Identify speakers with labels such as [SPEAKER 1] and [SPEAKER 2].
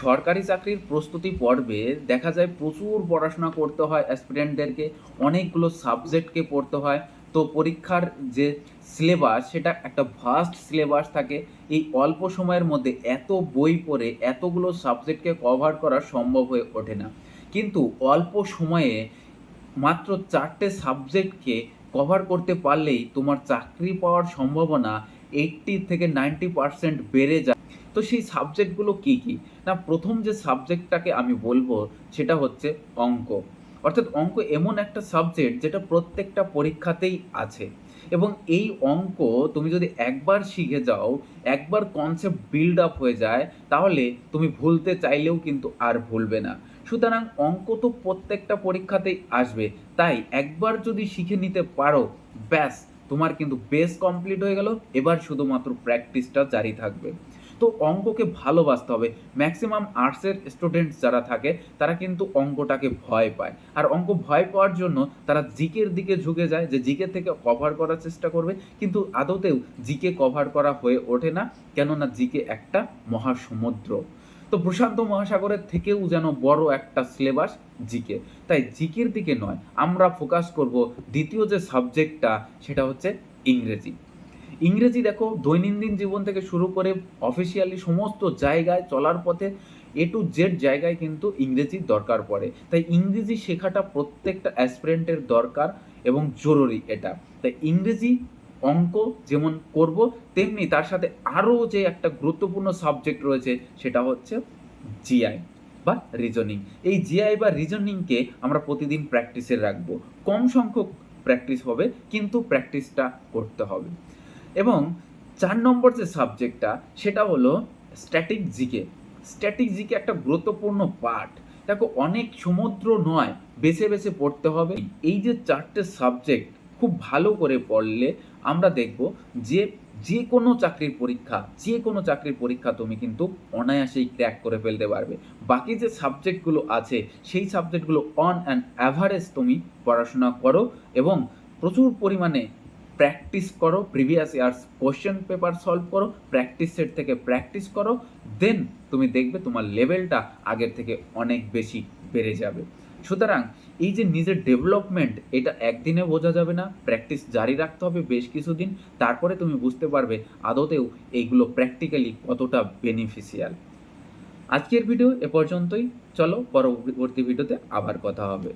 [SPEAKER 1] সরকারি চাকরির প্রস্তুতি পর্বে দেখা যায় প্রচুর পড়াশোনা করতে হয় অ্যাসপিরেন্টদেরকে অনেকগুলো সাবজেক্টকে পড়তে হয়। তো পরীক্ষার যে সিলেবাস সেটা একটা ভাস্ট সিলেবাস থাকে। এই অল্প সময়ের মধ্যে এত বই পড়ে, এতগুলো সাবজেক্টকে কভার করা সম্ভব হয়ে ওঠে না। কিন্তু অল্প সময়ে মাত্র চারটে সাবজেক্টকে কভার করতে পারলেই তোমার চাকরি পাওয়ার সম্ভাবনা এইট্টি থেকে নাইনটি পার্সেন্ট বেড়ে যায়। তো সেই সাবজেক্টগুলো কি কি? না, প্রথম যে সাবজেক্টটাকে আমি বলব সেটা হচ্ছে অঙ্ক। অর্থাৎ অঙ্ক এমন একটা সাবজেক্ট যেটা প্রত্যেকটা পরীক্ষাতেই আছে। এবং এই অঙ্ক তুমি যদি একবার শিখে যাও, একবার কনসেপ্ট বিল্ড আপ হয়ে যায়, তাহলে তুমি ভুলতে চাইলেও কিন্তু আর ভুলবে না। সুতরাং অঙ্ক তো প্রত্যেকটা পরীক্ষাতেই আসবে। তাই একবার যদি শিখে নিতে পারো, ব্যাস, তোমার কিন্তু বেস কমপ্লিট হয়ে গেল। এবার শুধুমাত্র প্র্যাকটিসটা জারি থাকবে। তো অঙ্ককে ভালোবাসতে হবে। ম্যাক্সিমাম আর্টসের স্টুডেন্টস যারা থাকে, তারা কিন্তু অঙ্কটাকে ভয় পায়। আর অঙ্ক ভয় পাওয়ার জন্য তারা জিকের দিকে ঝুঁকে যায়, যে জিকে থেকে কভার করার চেষ্টা করবে। কিন্তু আদতেও জিকে কভার করা হয়ে ওঠে না, কেননা জিকে একটা মহাসমুদ্র। তো প্রশান্ত মহাসাগরের থেকেও যেন বড় একটা সিলেবাস জিকে। তাই জিকের দিকে নয়, আমরা ফোকাস করব দ্বিতীয় যে সাবজেক্টটা সেটা হচ্ছে ইংরেজি। ইংরেজি দেখো, দৈনন্দিন জীবন থেকে শুরু করে অফিসিয়ালি সমস্ত জায়গায় চলার পথে এ টু জেড জায়গায় কিন্তু ইংরেজির দরকার পড়ে। তাই ইংরেজি শেখাটা প্রত্যেকটা অ্যাসপিরেন্টের দরকার এবং জরুরি এটা। তাই ইংরেজি অঙ্ক যেমন করব, তেমনি তার সাথে আরও যে একটা গুরুত্বপূর্ণ সাবজেক্ট রয়েছে সেটা হচ্ছে জিআই বা রিজনিং এই জিআই বা রিজনিংকে আমরা প্রতিদিন প্র্যাকটিসে রাখব। কম সংখ্যক প্র্যাকটিস হবে, কিন্তু প্র্যাকটিসটা করতে হবে। এবং চার নম্বর যে সাবজেক্টটা সেটা হলো স্ট্যাটিক জিকে স্ট্যাটিক জিকে একটা গুরুত্বপূর্ণ পার্ট দেখো, অনেক সমুদ্র নয়, বেছে বেছে পড়তে হবে। এই যে চারটে সাবজেক্ট খুব ভালো করে পড়লে আমরা দেখব যে যে কোনো চাকরির পরীক্ষা যে কোনো চাকরির পরীক্ষা তুমি কিন্তু অনায়াসেই ক্র্যাক করে ফেলতে পারবে। বাকি যে সাবজেক্টগুলো আছে, সেই সাবজেক্টগুলো অন অ্যান্ড অ্যাভারেজ তুমি পড়াশোনা করো এবং প্রচুর পরিমাণে প্র্যাকটিস করো previous years question paper solve করো প্র্যাকটিস সেট থেকে প্র্যাকটিস করো দেন তুমি দেখবে তোমার লেভেলটা আগের থেকে অনেক বেশি বেড়ে যাবে। সুতরাং এই যে নিজের ডেভেলপমেন্ট এটা একদিনে বোঝা যাবে না প্র্যাকটিস জারি রাখতে হবে বেশ কিছুদিন, তারপরে তুমি বুঝতে পারবে আদতেও এইগুলো প্র্যাকটিক্যালি কতটা বেনিফিশিয়াল আজকের ভিডিও এ পর্যন্তই, চলো পরবর্তী ভিডিওতে আবার কথা হবে।